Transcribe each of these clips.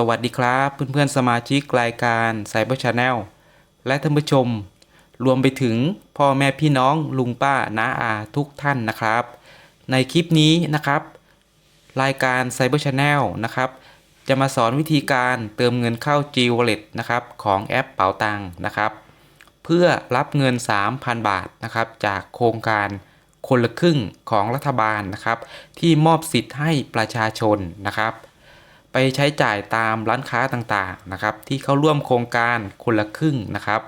สวัสดีครับเพื่อนๆสมาชิกรายการ Cyber Channel และท่านผู้ชม รวมไปถึงพ่อแม่พี่น้องลุงป้าน้าอาทุกท่านนะครับ ในคลิปนี้นะครับ รายการ Cyber Channel นะครับ จะมาสอนวิธีการเติมเงินเข้า G Wallet นะครับของแอปเป๋าตังนะครับ เพื่อรับเงิน 3,000 บาทนะครับจากโครงการคนละครึ่งของรัฐบาลนะครับ ที่มอบสิทธิ์ให้ประชาชนนะครับ ไปใช้จ่ายตามร้านค้าต่างๆนะครับ ที่เข้าร่วมโครงการคนละครึ่งนะครับ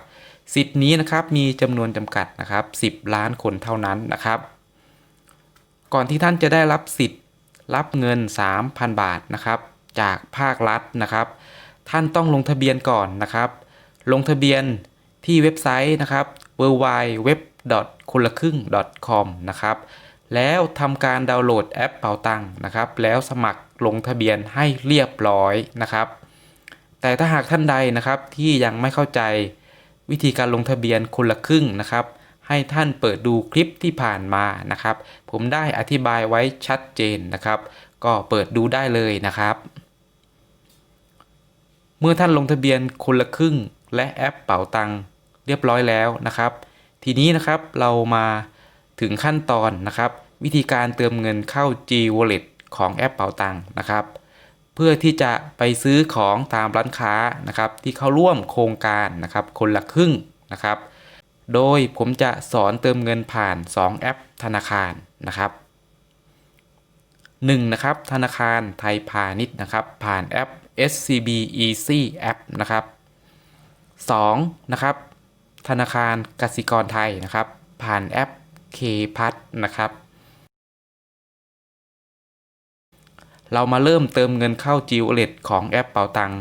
สิทธิ์นี้นะครับมีจำนวนจำกัดนะครับ 10 ล้านคนเท่านั้นนะครับ ก่อนที่ท่านจะได้รับสิทธิ์รับเงิน 3,000 บาทนะครับ จากภาครัฐนะครับ ท่านต้องลงทะเบียนก่อนนะครับ ลงทะเบียนที่เว็บไซต์นะครับ w w w คนละครึ่ง .com นะครับ แล้วทำการดาวน์โหลดแอปเป๋าตังค์นะครับ แล้วสมัครลงทะเบียนให้เรียบร้อยนะครับ แต่ถ้าหากท่านใดนะครับที่ยังไม่เข้าใจวิธีการลงทะเบียนคนละครึ่งนะครับ ให้ท่านเปิดดูคลิปที่ผ่านมานะครับ ผมได้อธิบายไว้ชัดเจนนะครับ ก็เปิดดูได้เลยนะครับ เมื่อท่านลงทะเบียนคนละครึ่ง และแอปเป๋าตังค์เรียบร้อยแล้วนะครับ ทีนี้นะครับเรามา ถึงขั้นตอนนะครับ วิธีการเติมเงินเข้า G Wallet ของแอปเป๋าตังค์นะครับ เพื่อที่จะไปซื้อของตามร้านค้านะครับ ที่เข้าร่วมโครงการนะครับ คนละครึ่งนะครับ โดยผมจะสอนเติมเงินผ่าน 2 แอปธนาคารนะครับ 1. นะครับ ธนาคารไทยพาณิชย์นะครับ ผ่านแอป SCB Easy App นะครับ 2. นะครับ ธนาคารกสิกรไทยนะครับ ผ่านแอป K พัทนะครับเรามาเริ่มเติมเงินเข้า G Wallet ของแอปเป๋าตัง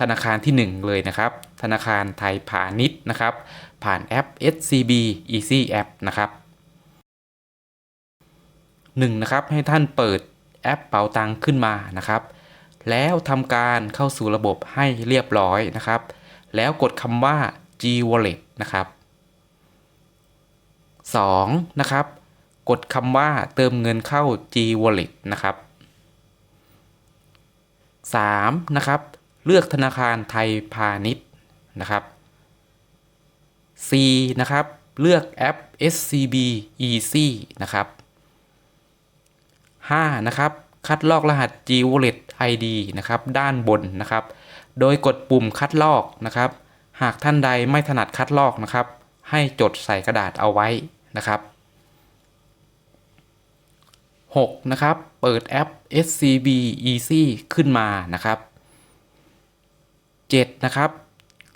ธนาคารที่ 1 เลยนะครับ ธนาคารไทยพาณิชย์นะครับ ผ่านแอป SCB Easy App นะครับ 1. นะครับ ให้ท่านเปิดแอปเป๋าตังขึ้นมานะครับ แล้วทำการเข้าสู่ระบบให้เรียบร้อยนะครับ แล้วกดคำว่า G Wallet นะครับ 2. นะครับ กดคำว่าเติมเงินเข้า G Wallet นะครับ 3. นะครับ เลือกธนาคารไทยพาณิชย์นะครับ 4. นะครับ เลือกแอป SCB Easy นะครับ 5. นะครับ คัดลอกรหัส G Wallet ID นะครับ ด้านบนนะครับ โดยกดปุ่มคัดลอกนะครับ หากท่านใดไม่ถนัดคัดลอกนะครับ ให้จดใส่กระดาษเอาไว้นะครับ 6. นะครับ เปิดแอป SCB Easy ขึ้นมานะครับ 7. นะครับ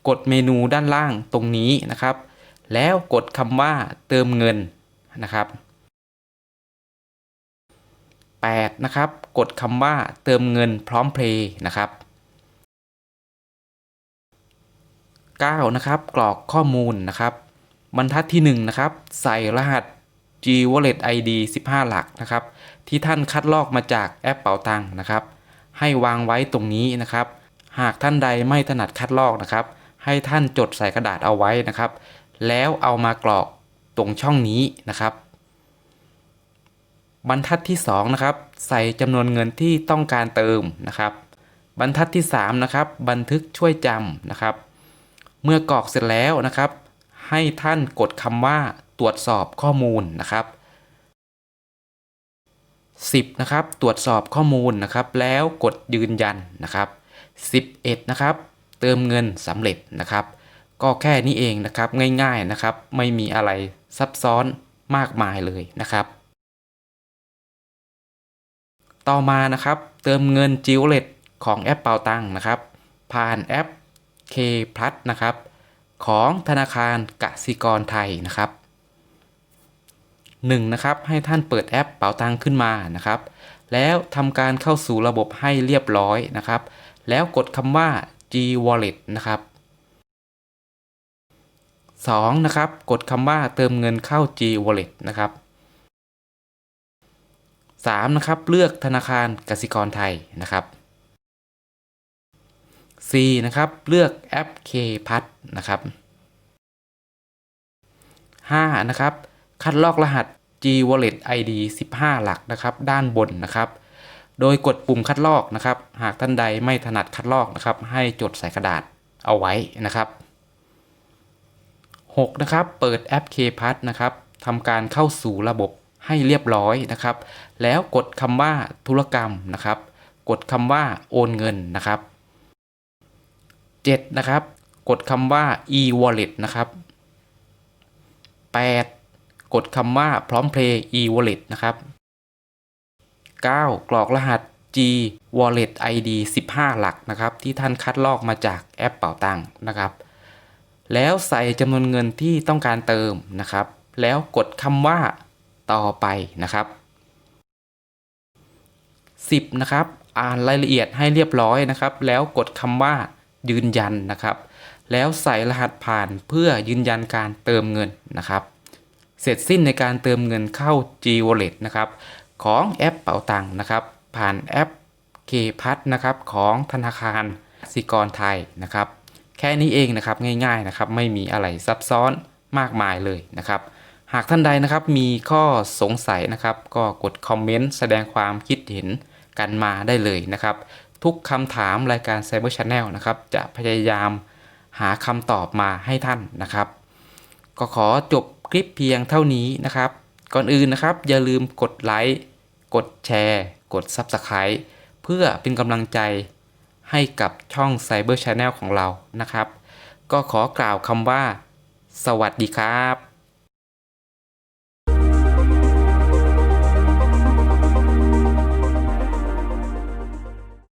กดเมนูด้านล่างตรงนี้นะครับ แล้วกดคำว่าเติมเงินนะครับ 8. นะครับ กดคำว่าเติมเงินพร้อมเพลย์นะครับ 9. นะครับ กรอกข้อมูลนะครับ บรรทัดที่ 1 นะครับ ใส่รหัส G Wallet ID 15 หลักนะครับ ที่ท่านคัดลอกมาจากแอปเป๋าตังค์นะครับ ให้วางไว้ตรงนี้นะครับ หากท่านใดไม่ถนัดคัดลอกนะครับ ให้ท่านจดใส่กระดาษเอาไว้นะครับ แล้วเอามากรอกตรงช่องนี้นะครับ บรรทัดที่2นะครับ ใส่จำนวนเงินที่ต้องการเติมนะครับ บรรทัดที่3นะครับ บันทึกช่วยจำนะครับ เมื่อกรอกเสร็จแล้วนะครับ ให้ท่านกดคำว่าตรวจสอบข้อมูลนะครับ 10นะครับตรวจสอบข้อมูลนะครับ แล้วกดยืนยันนะครับ 11นะครับ เติมเงินสำเร็จนะครับ ก็แค่นี้เองนะครับง่ายๆนะครับ ไม่มีอะไรซับซ้อนมากมายเลยนะครับ ต่อมานะครับเติมเงินจิวเลตของแอปเป่าตังนะครับ ผ่านแอป K Plus นะครับ ของธนาคารกสิกรไทยนะครับ 1. นะครับให้ท่านเปิดแอปเป๋าตังขึ้นมานะครับ แล้วทำการเข้าสู่ระบบให้เรียบร้อยนะครับ แล้วกดคำว่า G Wallet นะครับ 2. นะครับ กดคำว่าเติมเงินเข้า G Wallet นะครับ 3. นะครับ เลือกธนาคารกสิกรไทยนะครับ 4. นะครับ เลือกแอป K พัทนะครับ 5. นะครับ คัดลอกรหัส G Wallet ID 15 หลักนะครับ ด้านบนนะครับ โดยกดปุ่มคัดลอกนะครับ หากท่านใดไม่ถนัดคัดลอกนะครับ ให้จดใส่กระดาษเอาไว้นะครับ 6. นะครับ เปิดแอป k p a s นะครับทำการเข้าสู่ระบบให้เรียบร้อยนะครับ แล้วกดคำว่าธุรกรรมนะครับ กดคำว่าโอนเงินนะครับ 7. นะครับ กดคำว่า e-wallet นะครับ 8. กดคำว่าพร้อมเพลย์ e-wallet นะครับ 9. กรอกรหัส G wallet ID 15 หลักนะครับ ที่ท่านคัดลอกมาจากแอปเป่าตังค์นะครับ แล้วใส่จำนวนเงินที่ต้องการเติมนะครับ แล้วกดคำว่าต่อไปนะครับ 10 นะครับ อ่านรายละเอียดให้เรียบร้อยนะครับ แล้วกดคำว่า ยืนยันนะครับ แล้วใส่รหัสผ่านเพื่อยืนยันการเติมเงินนะครับ เสร็จสิ้นในการเติมเงินเข้า G Wallet นะครับของแอปเป๋าตังค์นะครับ ผ่านแอป K พัทนะครับของธนาคารสิกรไทยนะครับ แค่นี้เองนะครับง่ายๆนะครับ ไม่มีอะไรซับซ้อนมากมายเลยนะครับ หากท่านใดนะครับมีข้อสงสัยนะครับ ก็กดคอมเมนต์แสดงความคิดเห็นกันมาได้เลยนะครับ ทุกคำถามรายการ Cyber Channel นะครับ จะพยายามหาคำตอบมาให้ท่านนะครับ ก็ขอจบคลิปเพียงเท่านี้นะครับ ก่อนอื่นนะครับ อย่าลืมกดไลค์กดแชร์ กด Subscribe เพื่อเป็นกำลังใจให้กับช่อง Cyber Channel ของเรานะครับ ก็ขอกล่าวคำว่า สวัสดีครับ